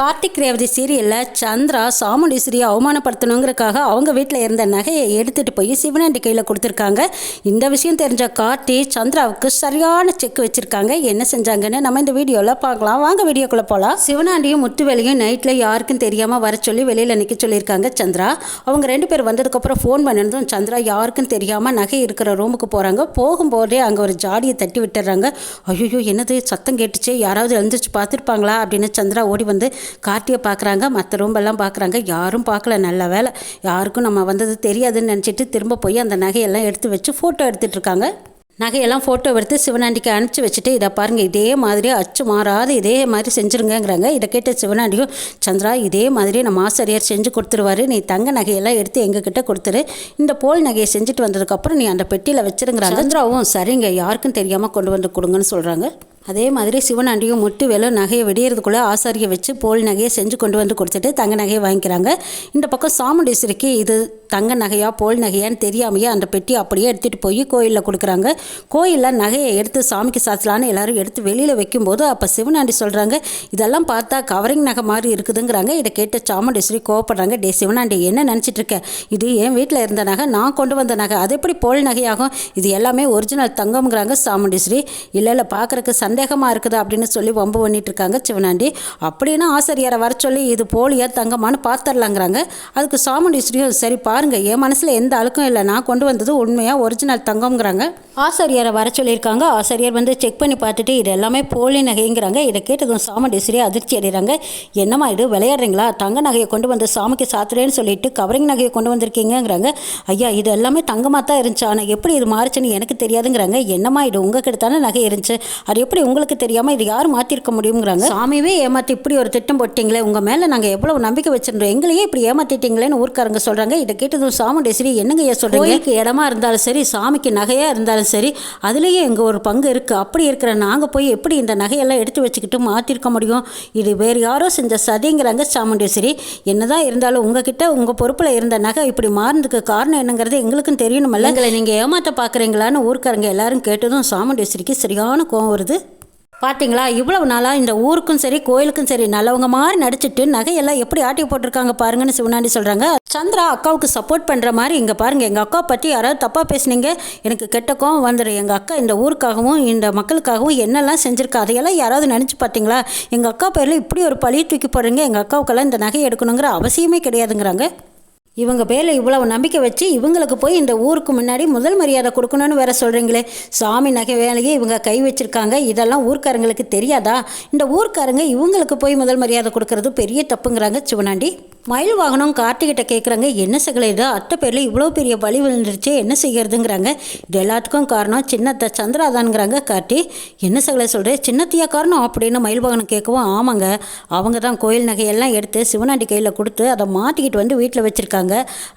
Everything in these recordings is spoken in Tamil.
கார்த்திக் ரேவதி சீரியலில் சந்திரா சாமுண்டீஸ்வரியை அவமானப்படுத்தணுங்கிறக்காக அவங்க வீட்டில் இருந்த நகையை எடுத்துகிட்டு போய் சிவனாண்டி கையில் கொடுத்துருக்காங்க. இந்த விஷயம் தெரிஞ்ச கார்த்தி சந்திராவுக்கு சரியான செக் வச்சுருக்காங்க. என்ன செஞ்சாங்கன்னு நம்ம இந்த வீடியோவில் பார்க்கலாம். வாங்க வீடியோக்குள்ளே போகலாம் சிவனாண்டியும் முத்துவேலையும் நைட்டில் யாருக்கும் தெரியாமல் வர சொல்லி வெளியில் நிற்க சொல்லியிருக்காங்க சந்திரா. அவங்க ரெண்டு பேர் வந்ததுக்கப்புறம் ஃபோன் பண்ணதும் சந்திரா யாருக்கும் தெரியாமல் நகை இருக்கிற ரூமுக்கு போகிறாங்க போகும்போதே அங்கே ஒரு ஜாடியை தட்டி விட்டுறாங்க. ஐயோ என்னது சத்தம் கேட்டுச்சு? யாராவது எழுந்திரிச்சு பார்த்துருப்பாங்களா? அப்படின்னு சந்திரா ஓடி வந்து கார்த்தியை பார்க்குறாங்க மற்ற ரூம்பெல்லாம் பார்க்குறாங்க. யாரும் பார்க்கல நல்ல வேலை யாருக்கும் நம்ம வந்தது தெரியாதுன்னு நினச்சிட்டு திரும்ப போய் அந்த நகையெல்லாம் எடுத்து வச்சு ஃபோட்டோ எடுத்துட்டு இருக்காங்க. நகையெல்லாம் ஃபோட்டோ எடுத்து சிவனாண்டிக்கு அனுப்பிச்சி வச்சுட்டு இதை பாருங்கள் இதே மாதிரி அச்சு மாறாது இதே மாதிரி செஞ்சுருங்கிறாங்க இதை கேட்ட சிவனாண்டியும் சந்திரா இதே மாதிரி நம்ம ஆசிரியர் செஞ்சு கொடுத்துருவாரு. நீ தங்க நகையெல்லாம் எடுத்து எங்ககிட்ட கொடுத்துரு. இந்த போல் நகையை செஞ்சுட்டு வந்ததுக்கப்புறம் நீ அந்த பெட்டியில் வச்சிருங்கிறாங்க. சந்திராவும் சரிங்க யாருக்கும் தெரியாமல் கொண்டு வந்து கொடுங்கன்னு சொல்கிறாங்க அதே மாதிரி சிவனாண்டியும் முட்டு வேலை நகையை வெடியறதுக்குள்ளே ஆசாரியை வச்சு போல் நகையை செஞ்சு கொண்டு வந்து கொடுத்துட்டு தங்க நகையை வாங்கிக்கிறாங்க. இந்த பக்கம் சாமுண்டீஸ்வரிக்கு இது தங்க நகையா போல் நகையான்னு தெரியாமையே அந்த பெட்டி அப்படியே எடுத்துகிட்டு போய் கோயிலில் கொடுக்குறாங்க. கோயிலில் நகையை எடுத்து சாமிக்கு சாத்தலான்னு எல்லாரும் எடுத்து வெளியில் வைக்கும்போது அப்போ சிவனாண்டி சொல்கிறாங்க இதெல்லாம் பார்த்தா கவரிங் நகை மாதிரி இருக்குதுங்கிறாங்க. இதை கேட்ட சாமுண்டீஸ்வரி கோவப்படுறாங்க டே சிவனாண்டி என்ன நினச்சிட்டு இருக்க? இது என் வீட்டில் இருந்த நகை நான் கொண்டு வந்த நகை. அது எப்படி போல் நகையாகும்? இது எல்லாமே ஒரிஜினல் தங்கம்ங்கிறாங்க சாமுண்டீஸ்வரி இல்லை இல்லை பார்க்குறக்கு சந்தேகமாக இருக்குது அப்படின்னு சொல்லி வம்பு பண்ணிட்டு இருக்காங்க சிவனாண்டி. அப்படின்னா ஆசிரியரை வர சொல்லி இது போலியா தங்கமானு பார்த்துடலாங்கிறாங்க அதுக்கு சாமுண்டீஸ்வரியும் சரி பாருங்க என் மனசில் எந்த அழுக்கும் இல்லை. நான் கொண்டு வந்தது உண்மையாக ஒரிஜினல் தங்கம்ங்கிறாங்க. ஆசிரியரை வர சொல்லியிருக்காங்க. ஆசிரியர் வந்து செக் பண்ணி பார்த்துட்டு இது எல்லாமே போலி நகைங்கிறாங்க. இதை கேட்டதும் சாமுண்டீஸ்வரி அதிர்ச்சி அடைகிறாங்க என்னம்மா இது விளையாடுறீங்களா? தங்க நகையை கொண்டு வந்து சாமிக்கு சாத்துறேன்னு சொல்லிட்டு கவரிங் நகையை கொண்டு வந்திருக்கீங்கங்கிறாங்க. ஐயா இது எல்லாமே தங்கமாக தான் இருந்துச்சு. ஆனால் எப்படி இது மாறுச்சுன்னு எனக்கு தெரியாதுங்கிறாங்க. என்னம்மா இது உங்ககிட்ட தானே நகை இருந்துச்சு. அது எப்படி உங்களுக்கு தெரியாமல் இது யார் மாற்றிருக்க முடியுங்கிறாங்க சாமியவே ஏமாற்றி இப்படி ஒரு திட்டம் போட்டிங்களே உங்கள் மேலே நாங்கள் எவ்வளவு நம்பிக்கை வச்சிருந்தோம் எங்களையே இப்படி ஏமாத்திட்டீங்களேன்னு ஊர்க்காரங்க சொல்கிறாங்க இதை கேட்டதும் சாமுண்டேஸ்வரி என்னங்க ஐயா சொல்கிறீங்க கோயிலுக்கு இடமா இருந்தாலும் சரி சாமிக்கு நகையாக இருந்தாலும் சரி அதுலேயே எங்கள் ஒரு பங்கு இருக்குது அப்படி இருக்கிற நாங்கள் போய் எப்படி இந்த நகையெல்லாம் எடுத்து வச்சுக்கிட்டு மாற்றிருக்க முடியும்? இது வேறு யாரோ செஞ்ச சதிங்கிறாங்க சாமுண்டேஸ்வரி என்னதான் இருந்தாலும் உங்ககிட்ட உங்கள் பொறுப்பில் இருந்த நகை இப்படி மாறினதுக்கு காரணம் என்னங்கிறது எங்களுக்கும் தெரியணுமல்ல. எங்களை நீங்கள் ஏமாற்ற பார்க்குறீங்களான்னு ஊர்க்காரங்க எல்லாரும் கேட்டதும் சாமுண்டேஸ்வரிக்கு சரியான கோவம் வருது. பார்த்தீங்களா இவ்வளவு நாளாக இந்த ஊருக்கும் சரி கோயிலுக்கும் சரி நல்லவங்க மாதிரி நடிச்சிட்டு நகையெல்லாம் எப்படி ஆட்டி போட்டிருக்காங்க பாருங்கன்னு சிவனாண்டி சொல்கிறாங்க சந்திரா அக்காவுக்கு சப்போர்ட் பண்ணுற மாதிரி இங்கே பாருங்கள் எங்கள் அக்கா பற்றி யாராவது தப்பாக பேசுனீங்க? எனக்கு கெட்ட கோவம் வந்துடும் எங்கள் அக்கா இந்த ஊருக்காகவும் இந்த மக்களுக்காகவும் என்னெல்லாம் செஞ்சுருக்கா? அதையெல்லாம் யாராவது நினச்சி பார்த்தீங்களா எங்கள் அக்கா பேரில் இப்படி ஒரு பழி தூக்கி போடுறீங்க. எங்கள் அக்காவுக்கெல்லாம் இந்த நகை எடுக்கணுங்கிற அவசியமே கிடையாதுங்கிறாங்க. இவங்க பேரில் இவ்வளவு நம்பிக்கை வச்சு இவங்களுக்கு போய் இந்த ஊருக்கு முன்னாடி முதல் மரியாதை கொடுக்கணும்னு வேற சொல்கிறீங்களே சாமி நகை வேலையே இவங்க கை வச்சுருக்காங்க. இதெல்லாம் ஊர்க்காரங்களுக்கு தெரியாதா? இந்த ஊர்க்காரங்க இவங்களுக்கு போய் முதல் மரியாதை கொடுக்கறது பெரிய தப்புங்கிறாங்க சிவனாண்டி. மயில் வாகனம் கார்த்திகிட்ட கேட்குறாங்க என்ன சகல அத்தை பேரில் இவ்வளோ பெரிய வழி விழுந்துருச்சு என்ன செய்கிறதுங்கிறாங்க இது எல்லாத்துக்கும் காரணம் சின்னத்தை சந்திராதான்ங்கிறாங்க கார்த்தி என்ன சகல சொல்கிறேன் சின்னத்தையா காரணம் அப்படின்னு மயில் வாகனம் கேட்கவும் ஆமாங்க அவங்க தான் கோயில் நகையெல்லாம் எடுத்து சிவனாண்டி கையில் கொடுத்து அதை மாட்டிக்கிட்டு வந்து வீட்டில் வச்சுருக்காங்க.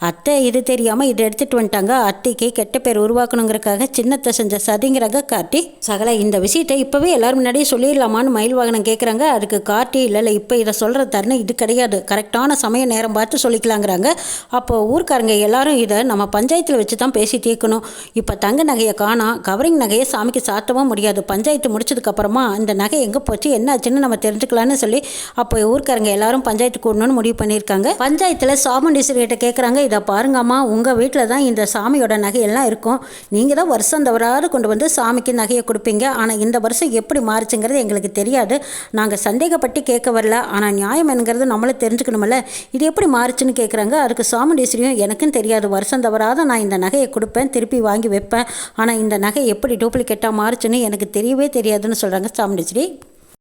அத்தை இது தெரியாமல் இதை எடுத்துகிட்டு வந்துட்டாங்க. அத்தைக்கு கெட்ட பேர் உருவாக்கணுங்கிறக்காக சின்னத்தை செஞ்ச சதிங்கிறாங்க கார்த்தி சகலை இந்த விஷயத்தை இப்போவே எல்லோரும் முன்னாடியே சொல்லிடலாமான்னு மயில் வாகனம் கேட்குறாங்க அதுக்கு கார்த்தி இல்லை இல்லை இப்போ இதை சொல்கிற தருணம் இது கிடையாது. கரெக்டான சம சமய நேரம் பார்த்து சொல்லிக்கலாங்கிறாங்க. அப்போ ஊர்க்காரங்க எல்லாரும் இதை நம்ம பஞ்சாயத்தில் வச்சு தான் பேசி தீர்க்கணும். இப்போ தங்க நகையை காணாம் கவரிங் நகையை சாமிக்கு சாத்தவும் முடியாது. பஞ்சாயத்து முடிச்சதுக்கப்புறமா இந்த நகை எங்கே போச்சு என்னாச்சுன்னு நம்ம தெரிஞ்சுக்கலான்னு சொல்லி அப்போ ஊர்க்காரங்க எல்லாரும் பஞ்சாயத்து கூடணும்னு முடிவு பண்ணியிருக்காங்க. பஞ்சாயத்தில் சாமுண்டீஸ்வரி கிட்ட கேட்குறாங்க இதை பாருங்கம்மா உங்கள் வீட்டில் தான் இந்த சாமியோட நகையெல்லாம் இருக்கும். நீங்கள் தான் வருஷம் தவறாது கொண்டு வந்து சாமிக்கு நகையை கொடுப்பீங்க. ஆனால் இந்த வருஷம் எப்படி மாறுச்சுங்கிறது எங்களுக்கு தெரியாது. நாங்கள் சந்தேகப்பட்டு கேட்க வரல. ஆனால் நியாயம் என்கிறது நம்மளும் தெரிஞ்சுக்கணுமில்ல இது எப்படி மாறுச்சுன்னு கேட்குறாங்க அதுக்கு சாமுண்டீஸ்வரியும் எனக்கும் தெரியாது. வருஷம் தவறாத நான் இந்த நகையை கொடுப்பேன் திருப்பி வாங்கி வைப்பேன். ஆனால் இந்த நகை எப்படி டூப்ளிகேட்டாக மாறுச்சுன்னு எனக்கு தெரியவே தெரியாதுன்னு சொல்கிறாங்க சாமுண்டீஸ்வரி.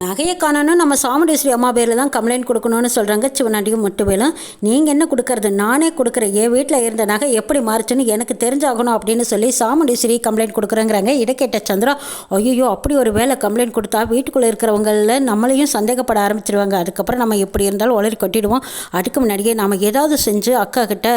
நகையை காணணும் நம்ம சாமுண்டீஸ்வரி அம்மா பேரில் தான் கம்ப்ளைண்ட் கொடுக்கணும்னு சொல்கிறாங்க சிவனாண்டியும் முட்டுவேலும் நீங்கள் என்ன கொடுக்கறது? நானே கொடுக்குறேன். என் வீட்டில் இருந்த நகை எப்படி மாறுச்சுன்னு எனக்கு தெரிஞ்சாகணும் அப்படின்னு சொல்லி சாமுண்டேஸ்வரி கம்ப்ளைண்ட் கொடுக்குறேங்கிறாங்க. இடக்கேட்ட சந்திரா ஐயோ அப்படி ஒரு வேலை கம்ப்ளைண்ட் கொடுத்தா வீட்டுக்குள்ளே இருக்கிறவங்களில் நம்மளையும் சந்தேகப்பட ஆரம்பிச்சிருவாங்க. அதுக்கப்புறம் நம்ம எப்படி இருந்தாலும் உளறி கொட்டிடுவோம். அதுக்கு முன்னாடியே நம்ம ஏதாவது செஞ்சு அக்கா கிட்ட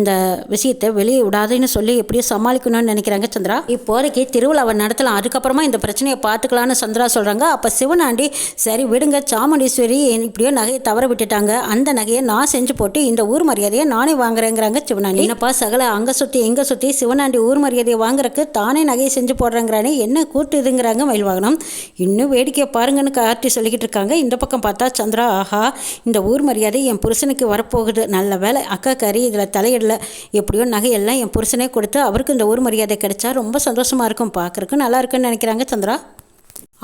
இந்த விஷயத்தை வெளியே விடாதுன்னு சொல்லி எப்படியோ சமாளிக்கணும்னு நினைக்கிறாங்க சந்திரா. இப்போதைக்கு திருவிழாவை நடத்தலாம். அதுக்கப்புறமா இந்த பிரச்சனையை பார்த்துக்கலான்னு சந்திரா சொல்கிறாங்க அப்போ சிவனாண்டி சரி விடுங்க சாமுண்டீஸ்வரி இப்படியோ நகையை தவற விட்டுட்டாங்க. அந்த நகையை நான் செஞ்சு போட்டு இந்த ஊர் மரியாதையை நானே வாங்குறேங்கிறாங்க சிவனாண்டி. என்னப்பா சகல அங்கே சுற்றி இங்கே சுற்றி சிவனாண்டி ஊர் மரியாதையை வாங்குறக்கு தானே நகையை செஞ்சு போடுறேங்கிறானே. என்ன கூட்டு இதுங்கிறாங்க மயில் வாகனம். இன்னும் வேடிக்கையை பாருங்கன்னு கார்த்தி சொல்லிக்கிட்டு இருக்காங்க. இந்த பக்கம் பார்த்தா சந்திரா ஆஹா இந்த ஊர் மரியாதை என் புருஷனுக்கு வரப்போகுது. நல்ல வேலை அக்கா கறி இதில் தலையிடல. எப்படியோ நகையெல்லாம் என் புருஷனே கொடுத்து அவருக்கு இந்த ஊர் மரியாதை கிடைச்சா ரொம்ப சந்தோஷமாக இருக்கும். பார்க்குறக்கு நல்லா இருக்குன்னு நினைக்கிறாங்க சந்திரா.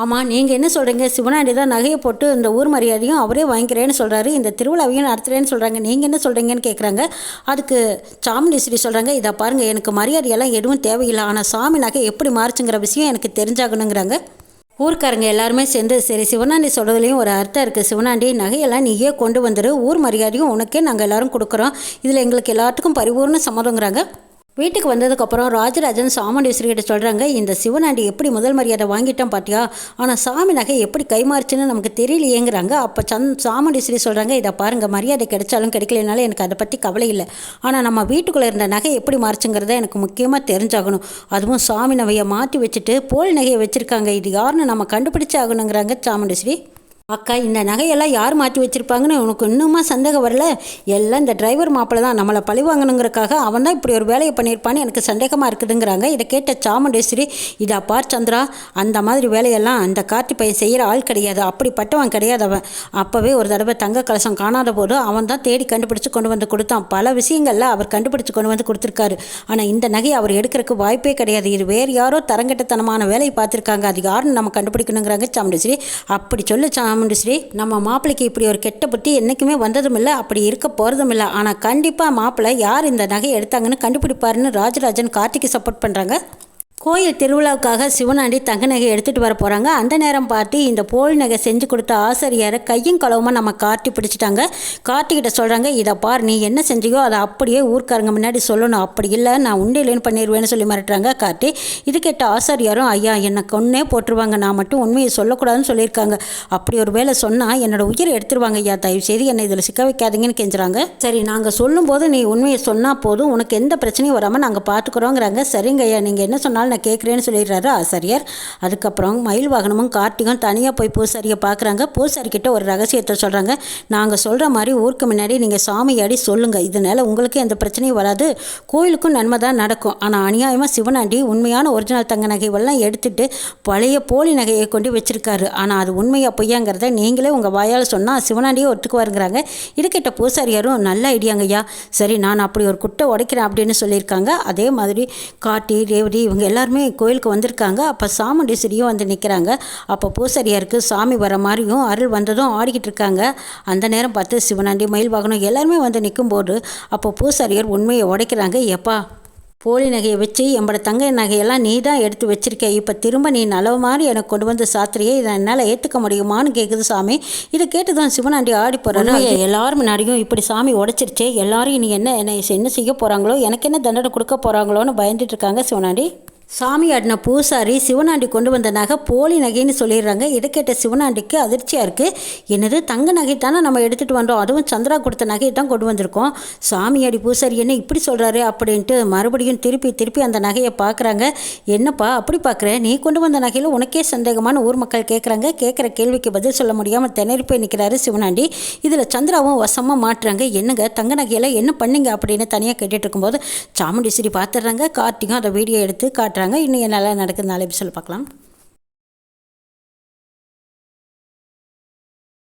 ஆமாம் நீங்கள் என்ன சொல்கிறீங்க சிவனாண்டி தான் நகையை போட்டு இந்த ஊர் மரியாதையும் அவரே வாங்கிக்கிறேன்னு சொல்கிறாரு இந்த திருவிழாவையும் நடத்துகிறேன்னு சொல்கிறாங்க நீங்கள் என்ன சொல்கிறீங்கன்னு கேட்குறாங்க அதுக்கு சாமுண்டீஸ்வரி சொல்கிறாங்க இதை பாருங்கள் எனக்கு மரியாதையெல்லாம் எதுவும் தேவையில்லை. ஆனால் சாமி நகை எப்படி மாறுச்சுங்கிற விஷயம் எனக்கு தெரிஞ்சாகணுங்கிறாங்க. ஊர்க்காரங்க எல்லாருமே சேர்ந்து சரி சிவனாண்டி சொல்கிறதுலேயும் ஒரு அர்த்தம் இருக்குது சிவனாண்டி நகையெல்லாம் நீயே கொண்டு வந்துடு ஊர் மரியாதையும் உனக்கே நாங்கள் எல்லாரும் கொடுக்குறோம். இதில் எங்களுக்கு எல்லாத்துக்கும் பரிபூர்ண சம்மதங்கிறாங்க வீட்டுக்கு வந்ததுக்கப்புறம் ராஜராஜன் சாமுண்டீஸ்வரிகிட்ட சொல்கிறாங்க இந்த சிவனாண்டி எப்படி முதல் மரியாதை வாங்கிட்டோம் பார்த்தியா ஆனால் சாமி நகை எப்படி கைமாறுச்சுன்னு நமக்கு தெரியலையேங்கிறாங்க. அப்போ சந் சாமுண்டீஸ்வரி சொல்கிறாங்க இதை பாருங்கள் மரியாதை கிடைச்சாலும் கிடைக்கலனாலும் எனக்கு அதை பற்றி கவலை இல்லை. ஆனால் நம்ம வீட்டுக்குள்ளே இருந்த நகை எப்படி மாறுச்சுங்கிறத எனக்கு முக்கியமாக தெரிஞ்சாகணும். அதுவும் சாமி நகையை மாற்றி வச்சுட்டு போல் நகையை வச்சுருக்காங்க. இது யாருன்னு நம்ம கண்டுபிடிச்சாகணுங்கிறாங்க ஆகணுங்கிறாங்க அக்கா இந்த நகையெல்லாம் யார் மாற்றி வச்சுருப்பாங்கன்னு உனக்கு இன்னுமா சந்தேகம் வரல? எல்லாம் இந்த டிரைவர் மாப்பிள்ள தான். நம்மளை பழி வாங்கணுங்கிறக்காக அவன் தான் இப்படி ஒரு வேலையை பண்ணியிருப்பான்னு எனக்கு சந்தேகமாக இருக்குதுங்கிறாங்க. இதை கேட்ட சாமுண்டேஸ்வரி இதா பார் சந்திரா அந்த மாதிரி வேலையெல்லாம் அந்த கார்த்தி பையன் செய்கிற ஆள் கிடையாது. அப்படிப்பட்டவன் கிடையாது அவன். அப்போவே ஒரு தடவை தங்க கலசம் காணாத போது அவன் தான் தேடி கண்டுபிடிச்சு கொண்டு வந்து கொடுத்தான். பல விஷயங்களில் அவர் கண்டுபிடிச்சு கொண்டு வந்து கொடுத்துருக்காரு. ஆனால் இந்த நகையை அவர் எடுக்கிறதுக்கு வாய்ப்பே கிடையாது. இது வேறு யாரோ தரங்கட்டத்தனமான வேலையை பார்த்துருக்காங்க. அது யாருன்னு நம்ம கண்டுபிடிக்கணுங்கிறாங்க சாமுண்டேஸ்வரி. அப்படி சொல்லு சா சாமுண்டஸ்ரீ நம்ம மாப்பிள்ளைக்கு இப்படி ஒரு கெட்ட புத்தி என்றைக்குமே வந்ததும் இல்லை அப்படி இருக்க போகிறதும் இல்லை ஆனால் கண்டிப்பாக மாப்பிள்ளை யார் இந்த நகையை எடுத்தாங்கன்னு கண்டுபிடிப்பாருன்னு ராஜராஜன் கார்த்திக்கு சப்போர்ட் பண்ணுறாங்க கோயில் திருவிழாவுக்காக சிவனாண்டி தங்க நகை எடுத்துகிட்டு வர போகிறாங்க அந்த நேரம் பார்த்து இந்த போலி நகை செஞ்சு கொடுத்த ஆசிரியரை கையும் களவுமாக நம்ம காட்டி பிடிச்சிட்டாங்க. கார்த்திகிட்ட சொல்கிறாங்க இதை பார் நீ என்ன செஞ்சியோ அதை அப்படியே ஊர்க்காரங்க முன்னாடி சொல்லணும். அப்படி இல்லை நான் உண்டையிலேன்னு பண்ணிடுவேன்னு சொல்லி மிரட்டுறாங்க கார்த்தி. இது கேட்ட ஆசாரியாரும் ஐயா என்னை கொன்னே போட்டுருவாங்க. நான் மட்டும் உண்மையை சொல்லக்கூடாதுன்னு சொல்லியிருக்காங்க. அப்படி ஒரு வேலை சொன்னால் என்னோட உயிரை எடுத்துருவாங்க. ஐயா தயவு செய்து என்னை இதில் சிக்க வைக்காதீங்கன்னு கெஞ்சுறாங்க. சரி நாங்கள் சொல்லும்போது நீ உண்மையை சொன்னால் போதும். உனக்கு எந்த பிரச்சனையும் வராமல் நாங்கள் பார்த்துக்குறோங்கிறாங்க சரிங்க ஐயா நீங்கள் என்ன சொன்னாலும் நான் கேட்குறேன்னு சொல்லிடுறாரு ஆசாரியர். அதுக்கப்புறம் மயில் வாகனமும் கார்த்திகும் தனியாக போய் பூசாரியை பார்க்குறாங்க பூசாரிக்கிட்ட ஒரு ரகசியத்தை சொல்கிறாங்க நாங்கள் சொல்கிற மாதிரி ஊருக்கு முன்னாடி நீங்கள் சாமியாடி சொல்லுங்கள் இதனால் உங்களுக்கு எந்த பிரச்சனையும் வராது. கோயிலுக்கும் நன்மை தான் நடக்கும். ஆனால் அநியாயமாக சிவனாண்டி உண்மையான ஒரிஜினல் தங்க நகைவெல்லாம் எடுத்துட்டு பழைய போலி நகையை கொண்டு வச்சிருக்காரு. ஆனால் அது உண்மையாக பொய்யாங்கிறத நீங்களே உங்கள் வாயால் சொன்னால் சிவனாண்டியே ஒத்துக்குவாருங்கிறாங்க. இதுக்கிட்ட பூசாரியாரும் நல்ல ஐடியாங்கய்யா சரி நான் அப்படி ஒரு குட்டை உடைக்கிறேன் அப்படின்னு சொல்லியிருக்காங்க. அதே மாதிரி காட்டி ரேவதி இவங்க எல்லாம் எல்லாருமே கோயிலுக்கு வந்திருக்காங்க. அப்போ சாமுண்டீஸ்வரியும் வந்து நிற்கிறாங்க அப்போ பூசாரியாருக்கு சாமி வர மாதிரியும் அருள் வந்ததும் ஆடிக்கிட்டு இருக்காங்க. அந்த நேரம் பார்த்து சிவனாண்டி மயில் வாகனம் எல்லாருமே வந்து நிற்கும்போது அப்போ பூசாரியார் உண்மையை உடைக்கிறாங்க. எப்பா போலி நகையை வச்சு எம்பட தங்க நகையெல்லாம் நீ தான் எடுத்து வச்சிருக்க இப்போ திரும்ப நீ நல்ல மாதிரி எனக்கு கொண்டு வந்து சாத்திரியே இதை என்னால் ஏற்றுக்க முடியுமான்னு கேட்குது சாமி. இதை கேட்டு தான் சிவனாண்டி ஆடி போகிறாரு எல்லாரும் முன்னாடியும் இப்படி சாமி உடைச்சிருச்சே. எல்லாரும் நீ என்ன என்ன என்ன செய்ய போகிறாங்களோ எனக்கு என்ன தண்டனை கொடுக்க போகிறாங்களோன்னு பயந்துட்டு இருக்காங்க சிவனாண்டி. சாமி ஆடின பூசாரி சிவனாண்டி கொண்டு வந்த நகை போலி நகைன்னு சொல்லிடுறாங்க. இதை கேட்ட சிவனாண்டிக்கு அதிர்ச்சியாக இருக்குது என்னது தங்க நகை தானே நம்ம எடுத்துகிட்டு வந்தோம். அதுவும் சந்திரா கொடுத்த நகையை தான் கொண்டு வந்திருக்கோம். சாமியாடி பூசாரி என்ன இப்படி சொல்கிறாரு அப்படின்ட்டு மறுபடியும் திருப்பி திருப்பி அந்த நகையை பார்க்குறாங்க என்னப்பா அப்படி பார்க்குற நீ கொண்டு வந்த நகையில் உனக்கே சந்தேகமான ஊர் மக்கள் கேட்குறாங்க கேட்குற கேள்விக்கு பதில் சொல்ல முடியாமல் திணறி போய் நிற்கிறாரு சிவனாண்டி. இதில் சந்திராவும் வசமாக மாட்டுறாங்க. என்னங்க தங்க நகையில் என்ன பண்ணீங்க அப்படின்னு தனியாக கேட்டுட்டு இருக்கும்போது சாமுண்டீஸ்வரி பார்த்துடுறாங்க கார்த்திகம் அதை வீடியோ எடுத்து காட்டு காட்டுறாங்க இன்னும் நல்லா நடக்குது நாளை எபிசோட் பார்க்கலாம்.